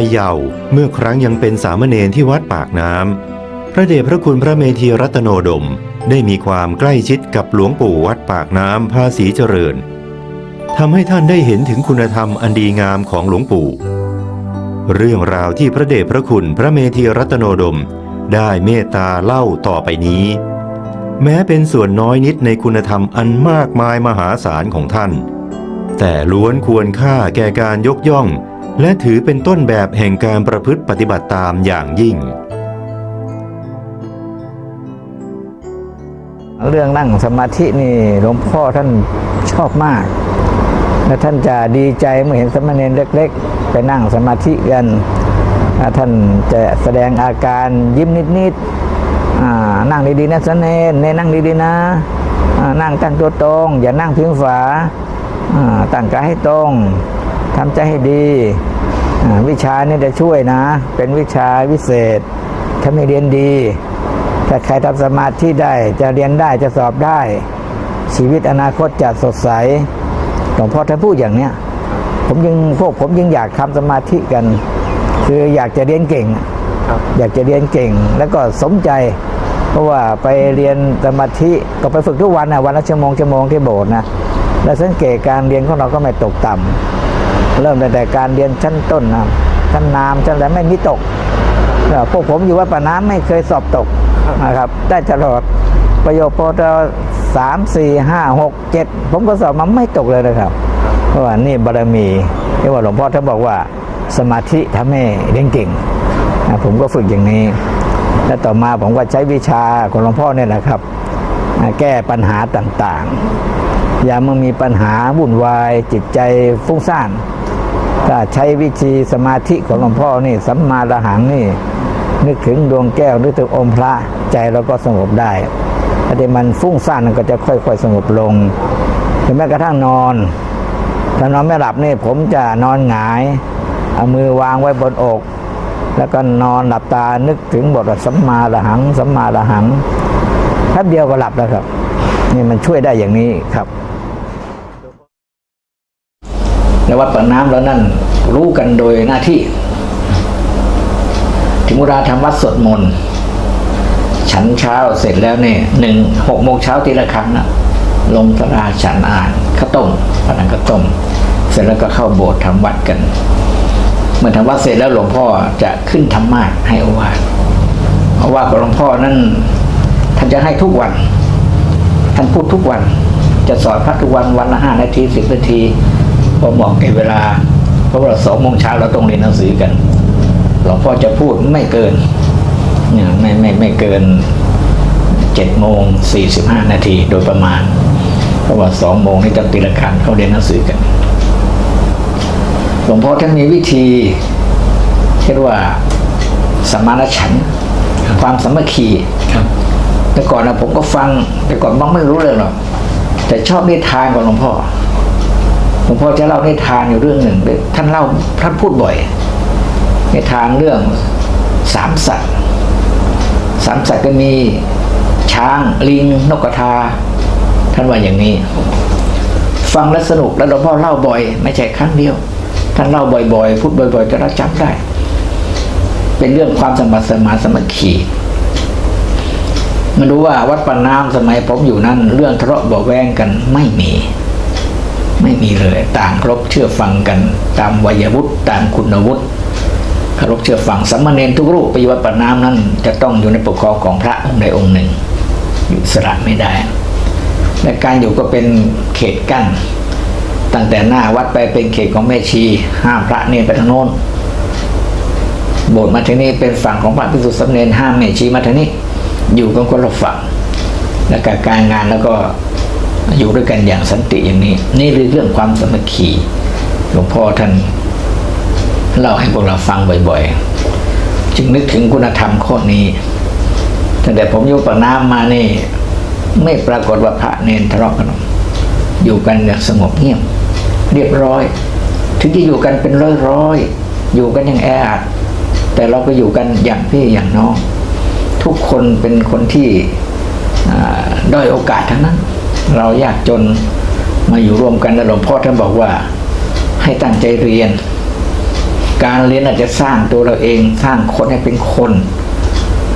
วัยเยาว์เมื่อครั้งยังเป็นสามเณรที่วัดปากน้ำพระเดชพระคุณพระเมธีรัตโนดม ได้มีความใกล้ชิดกับหลวงปู่วัดปากน้ำภาษีเจริญทำให้ท่านได้เห็นถึงคุณธรรมอันดีงามของหลวงปู่ เรื่องราวที่พระเดชพระคุณพระเมธีรัตโนดม ได้เมตตาเล่าต่อไปนี้ แม้เป็นส่วนน้อยนิดในคุณธรรมอันมากมายมหาศาลของท่าน แต่ล้วนควรค่าแก่การยกย่อง และถือเป็นต้นแบบแห่งการประพฤติปฏิบัติตามอย่างยิ่ง เรื่องนั่งสมาธินี่หลวงพ่อท่านชอบมาก และท่านจะดีใจเมื่อเห็นสมณเณรเล็ก ๆ ไปนั่งสมาธิกันท่านจะแสดงอาการยิ้มนิดๆนั่งดีๆนะสมณเณรเนนั่งดีๆนะนั่งตั้งตัวตรง อย่านั่งพิงฝาอ่าตั้งกายให้ตรง ทำใจให้ดีอ่าวิชานี่จะช่วยนะ เป็นวิชาวิเศษถ้าไม่เรียนดี ถ้าใครทำสมาธิได้ จะเรียนได้จะสอบได้ ชีวิตอนาคตจะสดใสหลวงพ่อท่านพูดอย่างเนี้ยผมยังพวกผมยังอยากทำสมาธิกัน คืออยากจะเรียนเก่ง อยากจะเรียนเก่ง แล้วก็สมใจ เพราะว่าไปเรียนสมาธิก็ไปฝึกทุกวันนะวันละชั่วโมงชั่วโมงที่โบสถ์นะแล้วสังเกตการเรียนของเราก็ไม่ตกต่ำ เริ่มตั้งแต่การเรียนชั้นต้นนะชั้นนามชั้นอะไรไม่มีตกพวกผมอยู่วัดปาน้ำไม่เคยสอบตกนะครับ ได้ตลอดประโยคพอตสามสี่ห้าหกเจ็ดผมก็สอบมาไม่ตกเลยนะครับเพราะว่านี่บารมีที่ว่าหลวงพ่อท่านบอกว่าสมาธิทำให้เรียนเก่งอะผมก็ฝึกอย่างนี้ และต่อมาผมก็ใช้วิชาของหลวงพ่อเนี่ยนะครับ แก้ปัญหาต่างๆ อย่าเมื่อมีปัญหาวุ่นวายจิตใจฟุ้งซ่าน ถ้าใช้วิธีสมาธิของหลวงพ่อนี่สัมมาระหังนี่ นึกถึงดวงแก้วนึกถึงองค์พระใจเราก็สงบได้ถ้าที่มันฟุ้งซ่านก็จะค่อยๆสงบลงถึงแม้กระทั่งนอน ถ้านอนไม่หลับนี่ผมจะนอนหงายเอามือวางไว้บนอก แล้วก็นอนหลับตานึกถึงบทสัมมาระหังสัมมาระหังแป๊บเดียวก็หลับแล้วครับ นี่มันช่วยได้อย่างนี้ครับ ในวัดปากน้ำแล้วนั่นรู้กันโดยหน้าที่ ถึงเวลาทำวัดสวดมนต์ฉันเช้าเสร็จแล้วเนี่ยหนึ่งหกโมงเช้าทีละครั้งนะลงสราฉันอ่านข้าวต้มพนังข้าวต้ม เสร็จแล้วก็เข้าโบสถ์ทำวัดกัน เมื่อทำวัดเสร็จแล้วหลวงพ่อจะขึ้นธรรมาสให้อวาทเพราะว่าของหลวงพ่อนั้นท่านจะให้ทุกวัน ท่านพูดทุกวัน จะสอนพระทุกวันวันละห้านาทีสิบนาที พอเหมาะแก่เวลาเพราะว่าสองโมงเช้าเราต้องเรียนหนังสือกันหลวงพ่อจะพูดไม่เกินเนี่ยไม่ไม่ไม่เกินเจ็ดโมงสี่สิบห้านาทีโดยประมาณ เพราะว่าสองโมงนี่ต้องตีละครั้งเขาเรียนหนังสือกันหลวงพ่อท่านมีวิธีเรียกว่าสมานฉันท์ความสามัคคีครับ แต่ก่อนนะผมก็ฟัง แต่ก่อนบ้างไม่รู้เลยหรอกแต่ชอบนิทานของหลวงพ่อห ลวงพ่อจะเล่านิทานอยู่เรื่องหนึ่งท่านเล่าท่านพูดบ่อย ในทานเรื่องสามสัตว์สามสัตว์ก็มีช้างลิงนกกระทา ท่านว่าอย่างนี้ ฟังแล้วสนุกแล้วหลวงพ่อเล่าบ่อย ไม่ใช่ครั้งเดียว ท่านเล่าบ่อยๆ พูดบ่อยๆจะเราจำได้ เป็นเรื่องความสมัครสมานสมัคคีมาดูว่าวัดปานน้ำสมัยผมอยู่นั่นเรื่องทะเลาะเบาแวงกันไม่มี ไม่มีเลย ต่างเคารพเชื่อฟังกัน ตามวัยวุฒิตามคุณวุฒิเคารพเชื่อฟังสามเณรทุกรูปไปอยู่วัดปนน้ำนั้น จะต้องอยู่ในปกครองของพระองค์ใดองค์หนึ่ง อยู่สระไม่ได้และการอยู่ก็เป็นเขตกั้นตั้งแต่หน้าวัดไปเป็นเขตของแม่ชี ห้ามพระเนรไปทางโน้นโบสถ์มาทางนี้เป็นฝั่งของพระภิกษุสามเณรห้ามแม่ชีมาทางนี้ อยู่กันคนละฝั่ง และการงานแล้วก็ อยู่ด้วยกันอย่างสันติอย่างนี้ นี่คือเรื่องความสามัคคีหลวงพ่อท่านเล่าให้พวกเราฟังบ่อยๆ จึงนึกถึงคุณธรรมข้อนี้ตั้งแต่ผมอยู่ปากน้ำมานี่ ไม่ปรากฏว่าพระเนนทะเลาะกันอยู่กันอย่างสงบเงียบ เรียบร้อย ถึงจะอยู่กันเป็นร้อยๆอยู่กันอย่างแออัดแต่เราก็อยู่กันอย่างพี่อย่างน้อง ทุกคนเป็นคนที่ด้อยโอกาสทั้งนั้น เรายากจนมาอยู่รวมกันแล้วหลวงพ่อท่านบอกว่า ให้ตั้งใจเรียน การเรียนอาจจะสร้างตัวเราเองสร้างคนให้เป็นคน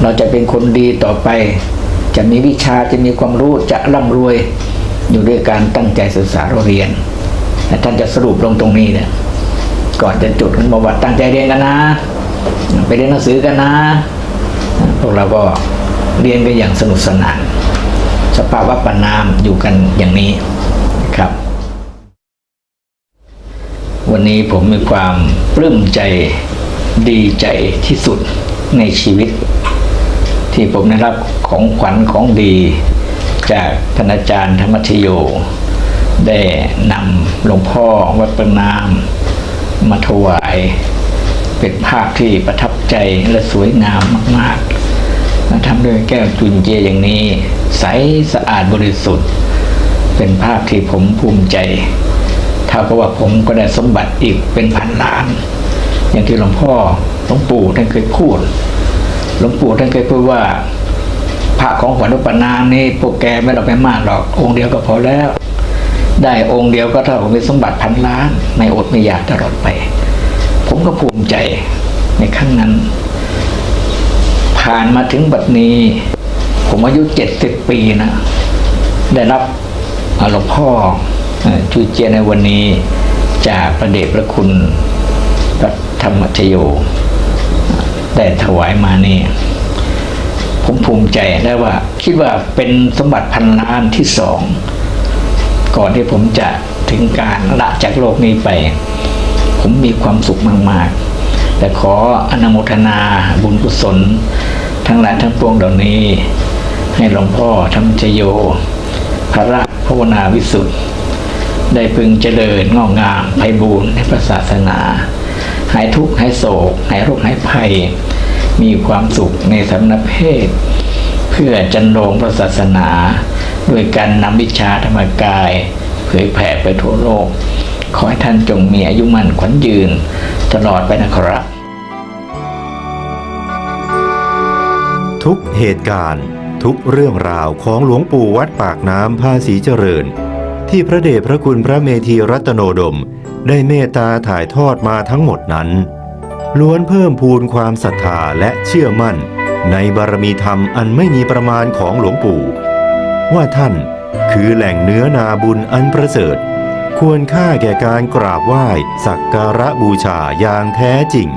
เราจะเป็นคนดีต่อไป จะมีวิชาจะมีความรู้จะร่ำรวยอยู่ด้วยการตั้งใจศึกษาเราเรียนและท่านจะสรุปลงตรงนี้เนี่ยก่อนจะจุดท่านบอกว่าตั้งใจเรียนกันนะ ไปเรียนหนังสือกันนะ พวกเราก็เรียนกันอย่างสนุกสนาน สภาวะปนามอยู่กันอย่างนี้ครับ วันนี้ผมมีความปลื้มใจดีใจที่สุดในชีวิต ที่ผมได้รับของขวัญของดี จากท่านอาจารย์ธรรมชโย ได้นำหลวงพ่อวัดประนาม มาถวาย เป็นภาพที่ประทับใจและสวยงามมาก ๆ ทำด้วยแก้วจุนเจยอย่างนี้ ใสสะอาดบริสุทธิ์ เป็นภาพที่ผมภูมิใจเท่ากับว่าผมก็ได้สมบัติอีกเป็นพันล้าน อย่างที่หลวงพ่อหลวงปู่ท่านเคยพูดหลวงปู่ท่านเคยพูดว่าพระของขวัญอุปนามนี่พวกแกไม่ต้องไปมากหรอก องค์เดียวก็พอแล้ว ได้องค์เดียวก็เท่ากับมีสมบัติพันล้าน ไม่อดไม่อยากตลอดไป ผมก็ภูมิใจในครั้งนั้น ผ่านมาถึงบัดนี้ ผมอายุเจ็ดสิบปีนะ ได้รับหลวงพ่อเอ่อชูเจียในวันนี้จากพระเดชพระคุณพระธรรมชโย ได้ถวายมานี่ ผมภูมิใจและว่า คิดว่าเป็นสมบัติพันล้านที่สอง ก่อนที่ผมจะถึงการละจากโลกนี้ไป ผมมีความสุขมาก ๆ แต่ขออนุโมทนาบุญกุศล ทั้งหลายทั้งปวงเหล่านี้ ให้หลวงพ่อธรรมชโย พระภาวนาวิสุทธิ์ ได้พึงเจริญงอกงามไพบูรณ์ในพระศาสนา หายทุกข์หายโศกหายโรคหายภัย มีความสุขในสำนักเพศ เพื่อจันโรงพระศาสนา ด้วยการนำวิชาธรรมกาย เผยแผ่ไปทั่วโลก ขอให้ท่านจงมีอายุมั่นขวัญยืน ตลอดไปนะครับ ทุกเหตุการณ์ ทุกเรื่องราวของหลวงปู่วัดปากน้ำภาษีเจริญ ที่พระเดชพระคุณพระเมธีรัตโนดม ได้เมตตาถ่ายทอดมาทั้งหมดนั้น ล้วนเพิ่มพูนความศรัทธาและเชื่อมั่น ในบารมีธรรมอันไม่มีประมาณของหลวงปู่ ว่าท่านคือแหล่งเนื้อนาบุญอันประเสริฐ ควรค่าแก่การกราบไหว้สักการะบูชาอย่างแท้จริง